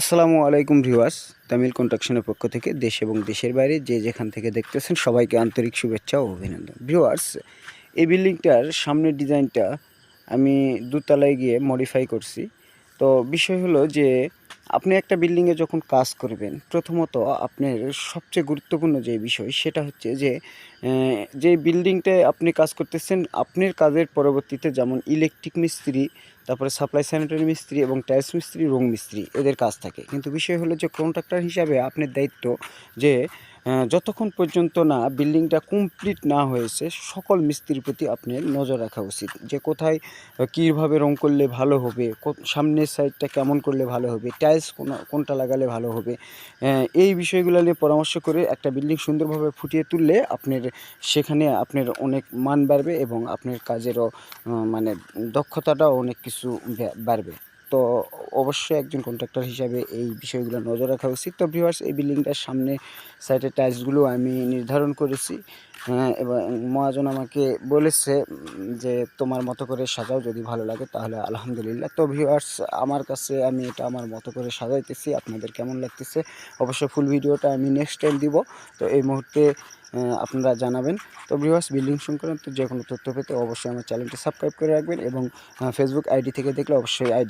আসসালামু আলাইকুম ভিউয়ার্স, তামিল কন্ট্রাকশনের পক্ষ থেকে দেশ এবং দেশের বাইরে যে যেখান থেকে দেখতেছেন সবাইকে আন্তরিক শুভেচ্ছা ও অভিনন্দন। ভিউয়ার্স, এই বিল্ডিংটার সামনের ডিজাইনটা আমি দুতলায় গিয়ে মডিফাই করছি। তো বিষয় হলো যে আপনি একটা বিল্ডিংয়ে যখন কাজ করবেন, প্রথমত আপনার সবচেয়ে গুরুত্বপূর্ণ যে বিষয় সেটা হচ্ছে যে যে বিল্ডিংটায় আপনি কাজ করতেছেন, আপনার কাজের পরবর্তীতে যেমন ইলেকট্রিক মিস্ত্রি, তারপরে সাপ্লাই স্যানিটারি মিস্ত্রি এবং টাইলস মিস্ত্রি রং মিস্ত্রি, এদের কাজ থাকে। কিন্তু বিষয় হলো যে কন্ট্রাক্টর হিসাবে আপনার দায়িত্ব যে যতক্ষণ পর্যন্ত না বিল্ডিংটা কমপ্লিট না হয়েছে, সকল মিস্ত্রির প্রতি আপনার নজর রাখা উচিত। যে কোথায় কীভাবে রং করলে ভালো হবে সামনের সাইডটা কেমন করলে ভালো হবে টাইলস কোনটা লাগালে ভালো হবে এই বিষয়গুলো নিয়ে পরামর্শ করে একটা বিল্ডিং সুন্দরভাবে ফুটিয়ে তুললে আপনার সেখানে আপনার অনেক মান বাড়বে এবং আপনার কাজেরও মানে দক্ষতাটাও অনেক কিছু বাড়বে। তো অবশ্যই একজন কন্ট্রাক্টর হিসাবে এই বিষয়গুলো নজর রাখা উচিত। তো ভিউয়ার্স এই বিল্ডিংটার সামনে সাইডের টাইলসগুলো আমি নির্ধারণ করেছি। হ্যাঁ, এবং মহাজন আমাকে বলেছে যে তোমার মতো করে সাজাও যদি ভালো লাগে তাহলে আলহামদুলিল্লাহ। তো ভিউয়ার্স আমার কাছে আমি এটা আমার মতো করে সাজাইতেছি। আপনাদের কেমন লাগতেছে? অবশ্যই ফুল ভিডিওটা আমি নেক্সট টাইম দিব। তো এই মুহূর্তে আপনারা জানাবেন। তো ভিউয়ার্স বিল্ডিং সংক্রান্ত যে কোনো তথ্য পেতে অবশ্যই আমার চ্যানেলটি সাবস্ক্রাইব করে রাখবেন এবং ফেসবুক আইডি থেকে দেখলে অবশ্যই আইডি